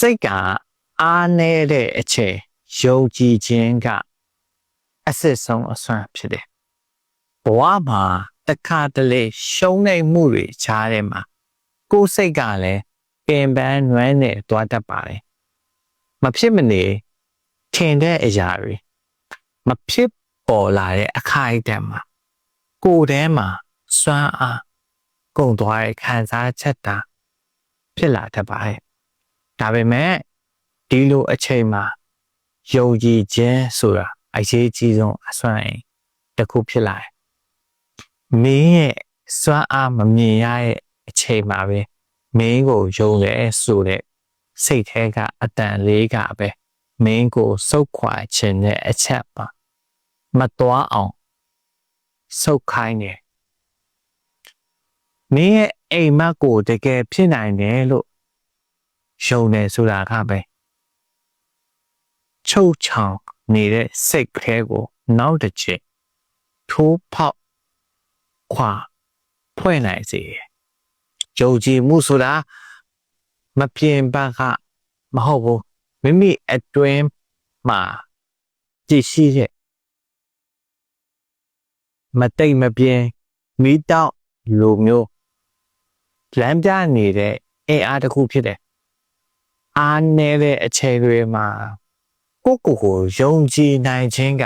စိတ်ကအားနည်းတဲ့အချိန်ယုံကြည်ခြင်းကအစစ်ဆုံးအစွမ်းဖြစ်တယ်ဘဝမှာတစ်ခါတလေရှုံးနေမှုတွေခြားတယ်မှာကိုယ်စိတ်ကလည်းပင်ပန်းနွမ်းနေသွားတတ်ပါတယ်မဖြစ်မနေထင်တဲ့အရာတွေမဖြစ်ပေါ်လာတဲ့အခိုက်အတန့်မှာကိုယ်ထဲမှာစွမ်းအားကုန်သွားတဲ့ခံစားချက်တာဖြစ်လာတတ်ပါတယ် ဒါပေမဲ့ဒီလိုအချိန်မှာယုံကြည်ခြင်းဆိုတာအရေးကြီးဆုံးအစွမ်းအင်တစ်ခုဖြစ်လာတယ်မင်းရဲ့စွမ်းအားမမြင်ရတဲ့အချိန်မှာပဲမင်းကိုယုံရဲဆိုတဲ့စိတ်แท้ကအတန်လေးကပဲမင်းကိုစုတ်ခွာခြင်းနဲ့အချက်ပါမတော်အောင်စုတ်ခိုင်းတယ်မင်းရဲ့အိမ်မက်ကိုတကယ်ဖြစ်နိုင်တယ်လို့ ယုံတယ်ဆိုတာကပဲချုပ်ချောင်နေတဲ့စိတ်ခဲကိုနောက်တစ်ချက်ထိုးပေါက်ခွာဖွဲ့နိုင်စေတယ်။ယုံကြည်မှုဆိုတာမပြင်းပန်းကမဟုတ်ဘူးမိမိအတွင်းမှာကြည်ရှိတဲ့မတိတ်မပြင်းမိတောက်လိုမျိုးလမ်းပြနေတဲ့အင်အားတစ်ခုဖြစ်တယ်။ အားနည်းတဲ့အချိန်တွေမှာကိုယ့်ကိုယ်ကိုယုံကြည်နိုင်ခြင်းက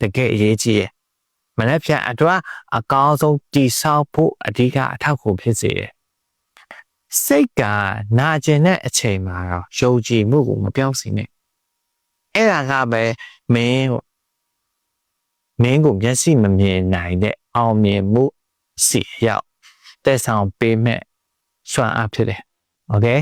တကယ်အရေးကြီးတယ်။မနေ့ပြန်အတွက်အကောင်းဆုံးတည်ဆောက်ဖို့အဓိကအထောက်အကူဖြစ်စေတယ်။စိတ်ကနာကျင်တဲ့အချိန်မှာတော့ယုံကြည်မှုကိုမပြောင်းစေနဲ့။အဲ့ဒါကပဲမင်းကိုမင်းကိုမျက်စိမမြင်နိုင်တဲ့အောင်မြင်မှုစီရောက်တက်ဆောင်ပေးမဲ့စွမ်းအားဖြစ်တယ်။ Okay